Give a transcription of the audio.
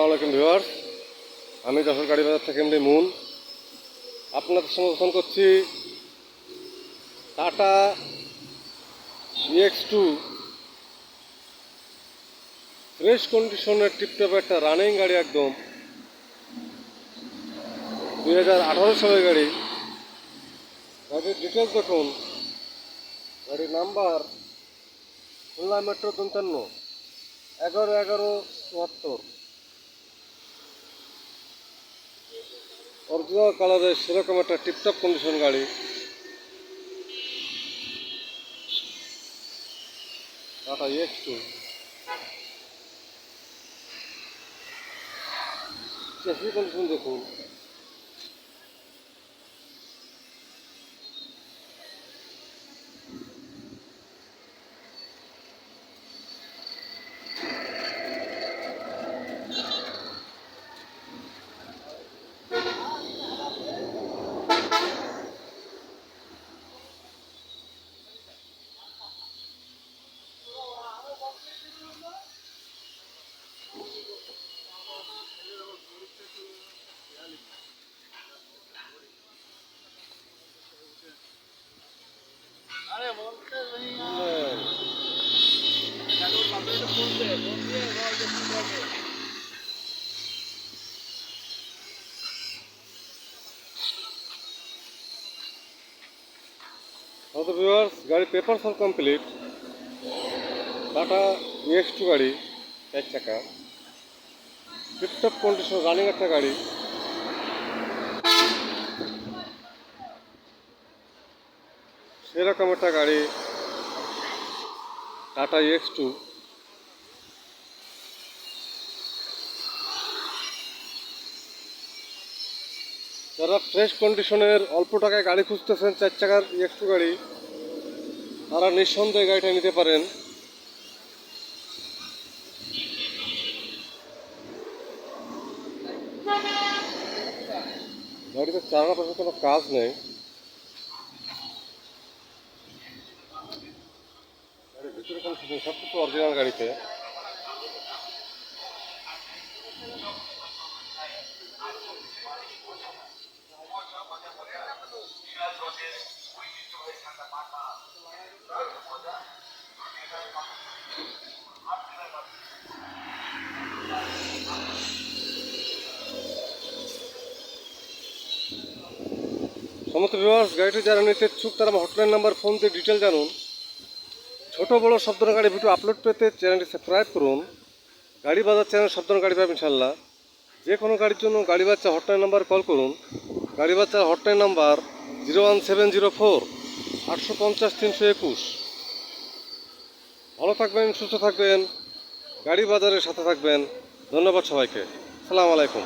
আলাইকুম, ভিউয়ার্স। আমি যশোর গাড়ি বাজার থেকে এমনি মুন। আপনাদের সঙ্গে ফোন করছি টাটা ইএক্স টু ফ্রেশ কন্ডিশনের টিপটপ একটা রানিং গাড়ি একদম। দুই হাজার আঠারো সালের গাড়ি। গাড়ির ডিটেলস দেখুন। গাড়ির নাম্বার খুলনা মেট্রো পঞ্চান্ন এগারো এগারো চুয়াত্তর। অরিজিনাল কালারের সেরকম একটা টিপটপ কন্ডিশন গাড়ি। Tata X two chassis condition দেখুন। হয়তো ভিউয়ার্স গাড়ি পেপার সব কমপ্লিট টাটা এক্স টু গাড়ি চার চাকা টিপটপ কন্ডিশন রানিং একটা গাড়ি সেরকম একটা গাড়ি টাটা এক্স টু যারা ফ্রেশ কন্ডিশনের অল্প টাকায় গাড়ি খুঁজতেছেন, চার চাকার এক্স টু গাড়ি, তারা নিঃসন্দেহে গাড়িটা নিতে পারেন। গাড়িতে চালানোর পাশে কোনো কাজ নেই। ভিতরে কোনো সব কিছু অরিজিনাল গাড়িতে। সমস্ত বিভাগ গাড়িটি যারা নিতে ইচ্ছুক, তারা হটলাইন নাম্বার ফোন দিয়ে ডিটেল জানুন। ছোট বড় সব গাড়ি ভিডিও আপলোড পেতে চ্যানেলটি সাবস্ক্রাইব করুন। গাড়ি বাজার চ্যানেল ধরনের গাড়ি পাবেন ইনশাল্লাহ যে কোনো গাড়ির জন্য গাড়ি বাচ্চা হটলাইন নাম্বার কল করুন। গাড়ি বাচ্চার hotline number zero one seven zero four আটশো পঞ্চাশ তিনশো একুশ। ভালো থাকবেন, সুস্থ থাকবেন। গাড়ি বাজারের সাথে থাকবেন। ধন্যবাদ সবাইকে। সালাম আলাইকুম।